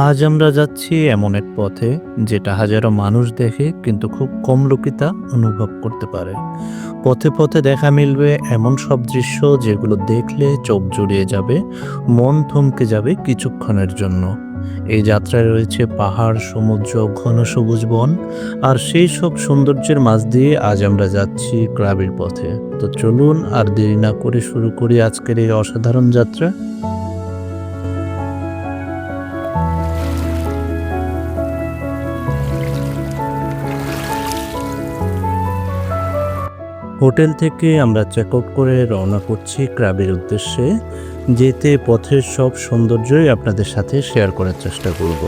আজ আমরা যাচ্ছি এমন এক পথে যেটা হাজারো মানুষ দেখে কিন্তু খুব কম লোকই তা অনুভব করতে পারে। পথে পথে দেখা মিলবে এমন সব দৃশ্য যেগুলো দেখলে চোখ জুড়িয়ে যাবে, মন থমকে যাবে কিছুক্ষণের জন্য। এই যাত্রায় রয়েছে পাহাড়, সমুদ্র, ঘন সবুজ বন, আর সেই সব সৌন্দর্যের মাঝ দিয়ে আজ আমরা যাচ্ছি ক্রাবির পথে। তো চলুন আর দেরি না করে শুরু করি আজকের এই অসাধারণ যাত্রা। হোটেল থেকে আমরা চেক আউট করে রওনা করছি ক্রাবের উদ্দেশ্যে, যেতে পথের সব সৌন্দর্যই আপনাদের সাথে শেয়ার করার চেষ্টা করব।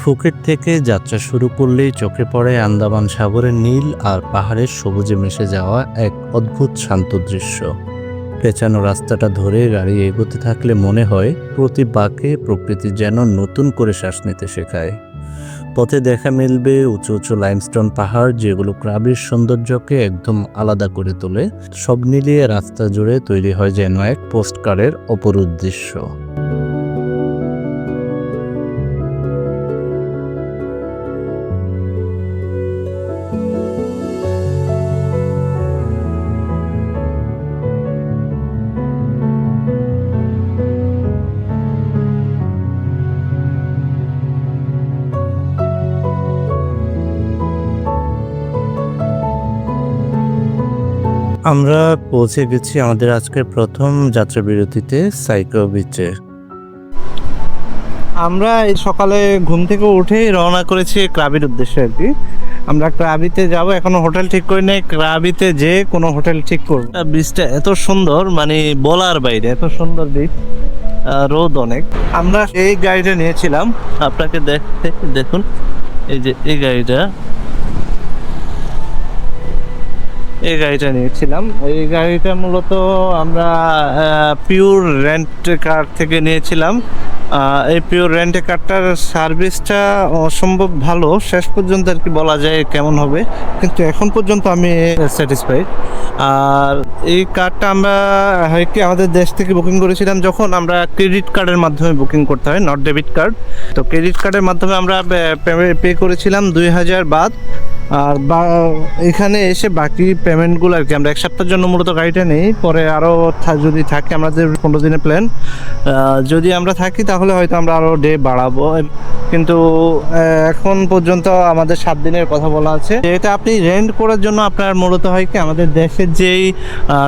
ফুকেট থেকে যাত্রা শুরু করলেই চোখে পড়ে আন্দামান সাগরের নীল আর পাহাড়ের সবুজে মিশে যাওয়া এক অদ্ভুত শান্ত দৃশ্য। পেঁচানো রাস্তাটা ধরে গাড়ি এগোতে থাকলে মনে হয় প্রতি বাঁকে প্রকৃতি যেন নতুন করে শ্বাস নিতে শেখায়। পথে দেখা মিলবে উঁচু উঁচু লাইমস্টোন পাহাড় যেগুলো ক্রাবির সৌন্দর্যকে একদম আলাদা করে তোলে। সব মিলিয়ে রাস্তা জুড়ে তৈরি হয় যেন এক পোস্টকারের অপরূপ দৃশ্য। আমরা পৌঁছে গেছি আমাদের আজকের প্রথম যাত্রা বিরতিতে সাইকো বিচে। আমরা এই সকালে ঘুম থেকে উঠেই রওনা করেছি ক্রাবির উদ্দেশ্যে আর কি। আমরা ক্রাবিতে যাব, এখনও হোটেল ঠিক করি নাই ক্রাবিতে যে কোনো হোটেল ঠিক করব। বীজটা এত সুন্দর মানে বলার বাইরে, এত সুন্দর বীজ রোদ অনেক। আমরা এই গাড়িটা নিয়েছিলাম, আপনাকে দেখতে দেখুন, এই যে এই গাড়িটা এই গাড়িটা নিয়েছিলাম। এই গাড়িটা মূলত আমরা পিওর রেন্ট কার থেকে নিয়েছিলাম। এই পিওর রেন্ট কারটার সার্ভিসটা অসম্ভব ভালো। শেষ পর্যন্ত আর কি বলা যায় কেমন হবে। কিন্তু এখন পর্যন্ত আমি স্যাটিসফাইড আর এই কার্ডটা আমরা, হয় কি, আমাদের দেশ থেকে বুকিং করেছিলাম যখন আমরা ক্রেডিট কার্ডের মাধ্যমে বুকিং করতে হয় নট ডেবিট কার্ড তো ক্রেডিট কার্ডের মাধ্যমে আমরা পে করেছিলাম দুই হাজার বাদ। আর বা এখানে এসে বাকি পেমেন্টগুলো আর কি, আমরা এক সপ্তাহের জন্য মূলত গাড়িটা নেই। পরে আরও যদি থাকি আমাদের পনেরো দিনের প্ল্যান যদি আমরা থাকি তাহলে হয়তো আমরা আরও ডে বাড়াবো। কিন্তু এখন পর্যন্ত আমাদের সাত দিনের কথা বলা আছে। এটা আপনি রেন্ট করার জন্য আপনার মূলত হয় কি, আমাদের দেশের যেই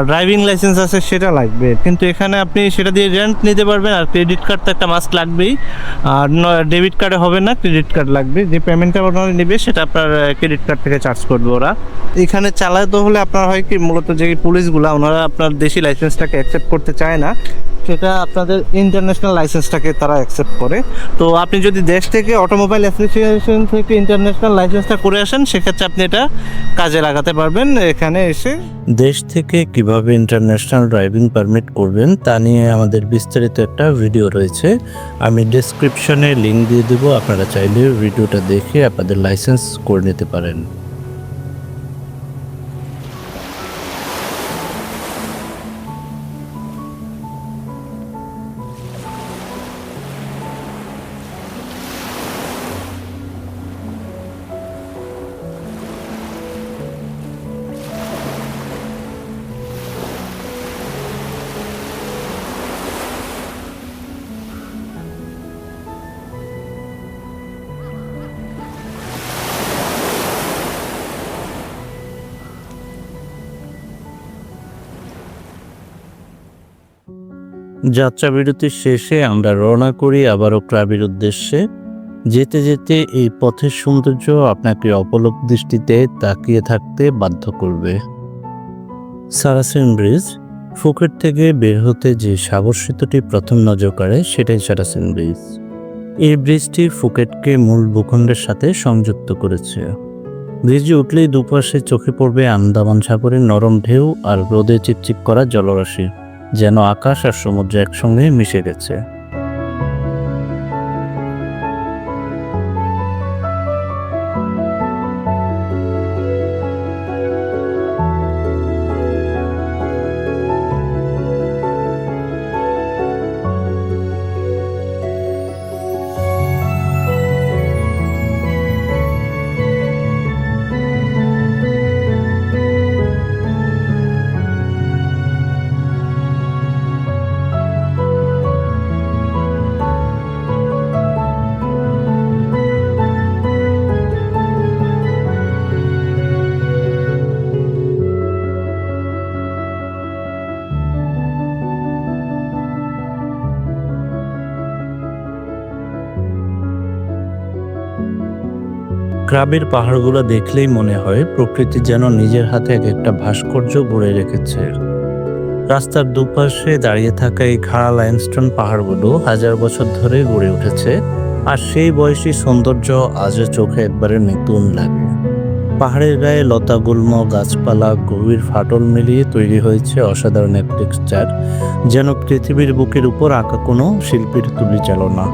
ড্রাইভিং লাইসেন্স আছে সেটা লাগবে। কিন্তু এখানে আপনি সেটা দিয়ে রেন্ট নিতে পারবেন আর ক্রেডিট কার্ড তো একটা মাস্ট লাগবেই। আর ডেবিট কার্ডে হবে না ক্রেডিট কার্ড লাগবে। যে পেমেন্টটা ওনারা নেবে সেটা আপনার ক্রেডিট কার্ড থেকে চার্জ করবে ওরা? এখানে চালাতে হলে আপনার হয় কি, মূলত যে পুলিশগুলা, ওনারা আপনার দেশি লাইসেন্সটাকে অ্যাকসেপ্ট করতে চায় না। সেটা আপনাদের ইন্টারন্যাশনাল লাইসেন্সটাকে তারা অ্যাকসেপ্ট করে। তো আপনি যদি দেশ থেকে অটোমোবাইল অ্যাসোসিয়েশন থেকে ইন্টারন্যাশনাল লাইসেন্সটা করে আসেন, সেক্ষেত্রে আপনি এটা কাজে লাগাতে পারবেন এখানে এসে। দেশ থেকে কীভাবে ইন্টারন্যাশনাল ড্রাইভিং পারমিট করবেন, তা নিয়ে আমাদের বিস্তারিত একটা ভিডিও রয়েছে। আমি ডেসক্রিপশনে লিঙ্ক দিয়ে দেবো, আপনারা চাইলে ভিডিওটা দেখে আপনাদের লাইসেন্স করে নিতে পারেন। যাত্রা বিরতির শেষে আমরা রওনা করি আবারও ক্লাবের উদ্দেশ্যে। যেতে যেতে এই পথের সৌন্দর্য আপনাকে অপলক দৃষ্টিতে তাকিয়ে থাকতে বাধ্য করবে। সারাসিন ব্রিজ, ফুকেট থেকে বের হতে যে সাগর সেতুটি প্রথম নজর কাড়ে, সেটাই সারাসিন ব্রিজ। এই ব্রিজটি ফুকেটকে মূল ভূখণ্ডের সাথে সংযুক্ত করেছে। ব্রিজে উঠলেই দুপাশে চোখে পড়বে আন্দামান সাগরের নরম ঢেউ আর রোদে চিপচিপ করা জলরাশি। যেন আকাশ আর সমুদ্র একসঙ্গে মিশে গেছে। ক্রাবের পাহাড়গুলো দেখলেই মনে হয় প্রকৃতি যেন নিজের হাতে এক একটা ভাস্কর্য গড়ে রেখেছে। রাস্তার দুপাশে দাঁড়িয়ে থাকা এই খাড়া লাইমস্টোন পাহাড়গুলো হাজার বছর ধরে গড়ে উঠেছে, আর সেই বয়সী সৌন্দর্য আজও চোখে একবারে নতুন লাগে। পাহাড়ের গায়ে লতা গুল্ম, গাছপালা, গভীর ফাটল মিলিয়ে তৈরি হয়েছে অসাধারণ এক টেক্সচার যেন পৃথিবীর বুকের উপর আঁকা কোনো শিল্পীর তুলি চালনা।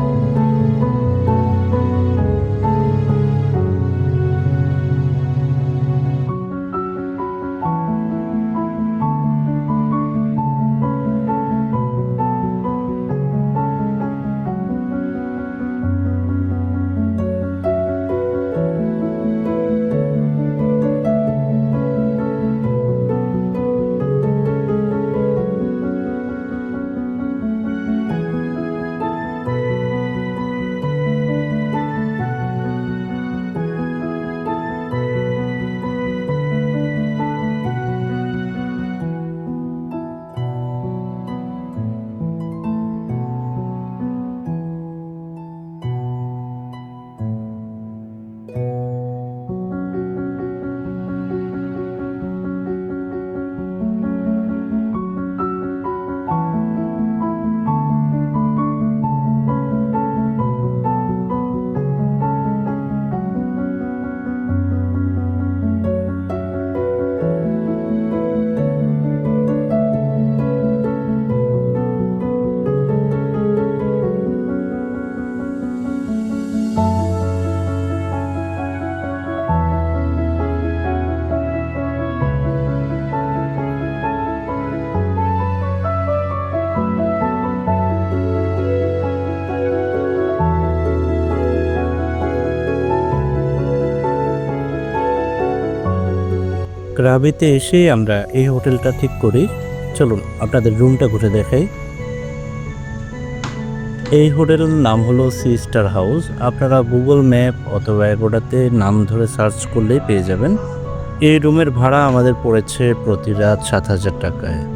গ্রাবিতে এসে আমরা এই হোটেলটা ঠিক করি। চলুন, আপনাদের রুমটা ঘুরে দেখাই। এই হোটেলের নাম হলো সি স্টার হাউস। আপনারা গুগল ম্যাপ অথবা এগোটাতে নাম ধরে সার্চ করলেই পেয়ে যাবেন। এই রুমের ভাড়া আমাদের পড়েছে প্রতি রাত সাত হাজার টাকায়।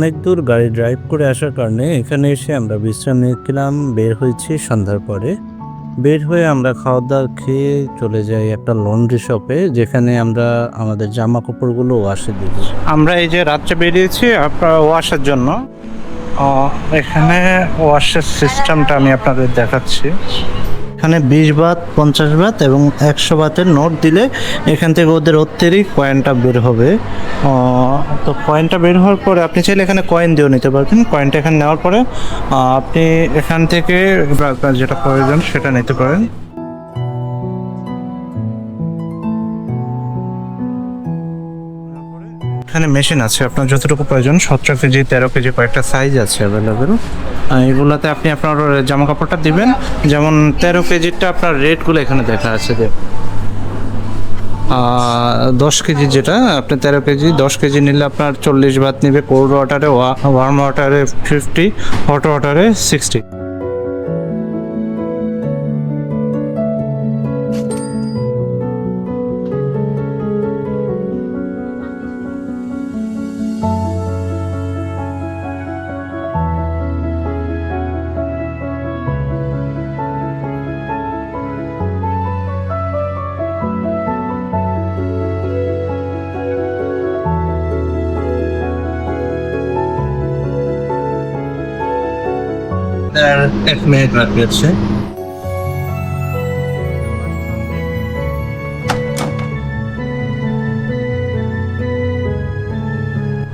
অনেক দূর গাড়ি ড্রাইভ করে আসার কারণে এখানে এসে আমরা বিশ্রাম নিয়েছিলাম। বের হয়েছি সন্ধ্যার পরে। বের হয়ে আমরা খাওয়া দাওয়া খেয়ে চলে যাই একটা লন্ড্রি শপে যেখানে আমরা আমাদের জামা কাপড়গুলো ওয়াশে দিব আমরা এই যে রাত্রে বেরিয়েছি, আপনার ওয়াশের জন্য। এখানে ওয়াশের সিস্টেমটা আমি আপনাদের দেখাচ্ছি। এখানে বিশ বাত, পঞ্চাশ বাত এবং একশো বাতের নোট দিলে এখান থেকে ওদের অত্যেরই কয়েনটা বের হবে। তো কয়েনটা বের হওয়ার পরে আপনি চাইলে এখানে কয়েন দিয়েও নিতে পারবেন। কয়েনটা এখানে নেওয়ার পরে আপনি এখান থেকে, যেটা প্রয়োজন সেটা নিতে পারেন। এখানে মেশিন আছে। আপনার যতটুকু প্রয়োজন সতেরো কেজি, তেরো কেজি কয়েকটা সাইজ আছে অ্যাভেলেবেল এগুলাতে আপনি আপনার জামা কাপড়টা দিবেন। যেমন তেরো কেজিরটা আপনার রেটগুলো এখানে দেখা আছে যে দশ কেজি যেটা, আপনি তেরো কেজি, দশ কেজি নিলে আপনার চল্লিশ বাত নেবে কোল্ড ওয়াটারে ওয়ার্ম ওয়াটারে ফিফটি হট ওয়াটারে সিক্সটি Er এক meedraagt werd ze.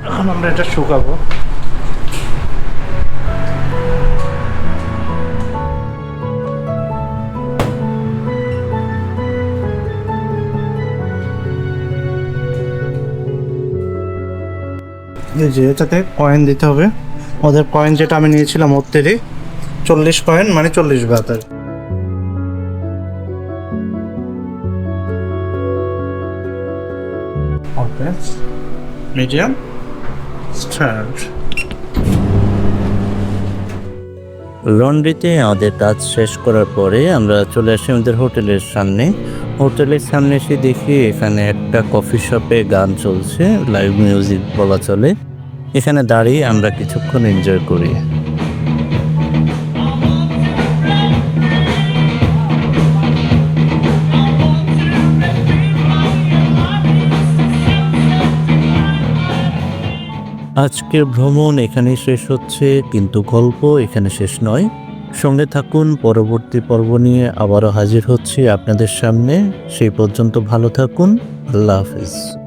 এখন আমরা এটা শুকাবো। যে এটাতে কয়েন দিতে হবে। ওদের কয়েন যেটা আমি নিয়েছিলাম ওর থেকে। চল্লিশ কয়েন মানে চল্লিশ বাতার ওকে মিডিয়াম স্টার্ট লন্ড্রিতে আমাদের কাজ শেষ করার পরে আমরা চলে আসি আমাদের হোটেলের সামনে। হোটেলের সামনে এসে দেখি এখানে একটা কফি শপে গান চলছে লাইভ মিউজিক বলা চলে। এখানে দাঁড়িয়ে আমরা কিছুক্ষণ এনজয় করি। আজকের ভ্রমণ এখানেই শেষ হচ্ছে, কিন্তু গল্প এখানে শেষ নয়। সঙ্গে থাকুন, পরবর্তী পর্ব নিয়ে আবারও হাজির হচ্ছে আপনাদের সামনে। সেই পর্যন্ত ভালো থাকুন, আল্লাহ হাফিজ।